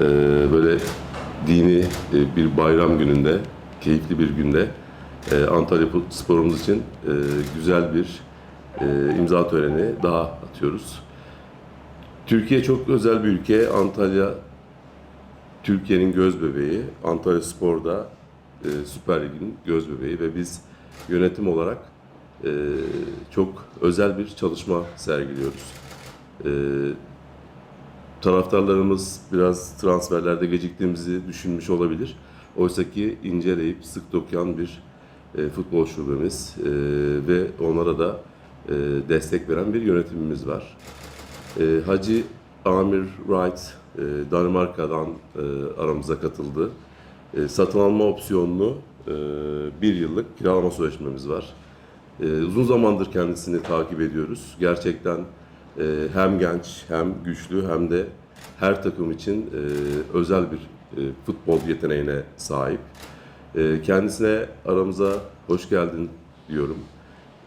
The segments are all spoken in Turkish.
Ee, böyle dini e, bir bayram gününde, keyifli bir günde e, Antalya sporumuz için e, güzel bir e, imza töreni daha atıyoruz. Türkiye çok özel bir ülke. Antalya Türkiye'nin göz bebeği. Antalya Spor'da e, Süper Lig'in göz bebeği ve biz yönetim olarak e, çok özel bir çalışma sergiliyoruz. E, taraftarlarımız biraz transferlerde geciktiğimizi düşünmüş olabilir. Oysa ki inceleyip sık dokuyan bir e, futbol şubemiz e, ve onlara da e, destek veren bir yönetimimiz var. E, Hacı Amir Wright e, Danimarka'dan e, aramıza katıldı. E, satın alma opsiyonlu e, bir yıllık kiralama sözleşmemiz var. E, uzun zamandır kendisini takip ediyoruz. Gerçekten e, hem genç hem güçlü hem de her takım için e, özel bir e, futbol yeteneğine sahip. E, kendisine aramıza hoş geldin diyorum.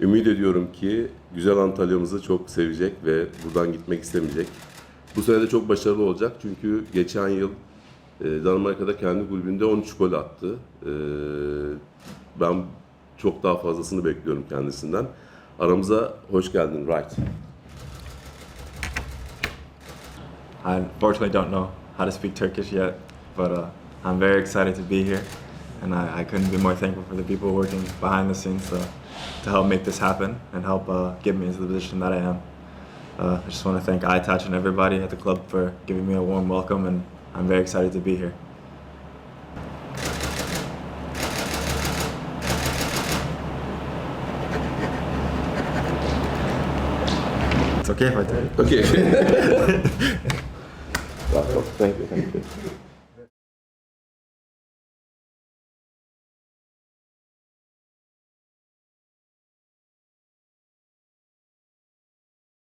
Ümit ediyorum ki güzel Antalya'mızı çok sevecek ve buradan gitmek istemeyecek. Bu sene de çok başarılı olacak çünkü geçen yıl e, Danimarka'da kendi kulübünde 13 gol attı. E, ben çok daha fazlasını bekliyorum kendisinden. Aramıza hoş geldin Wright. I unfortunately don't know how to speak Turkish yet, but uh, I'm very excited to be here, and I, I couldn't be more thankful for the people working behind the scenes to, to help make this happen and help uh, get me into the position that I am. Uh, I just want to thank iTouch and everybody at the club for giving me a warm welcome, and I'm very excited to be here. It's okay if I take it. Okay. Thank you, thank you.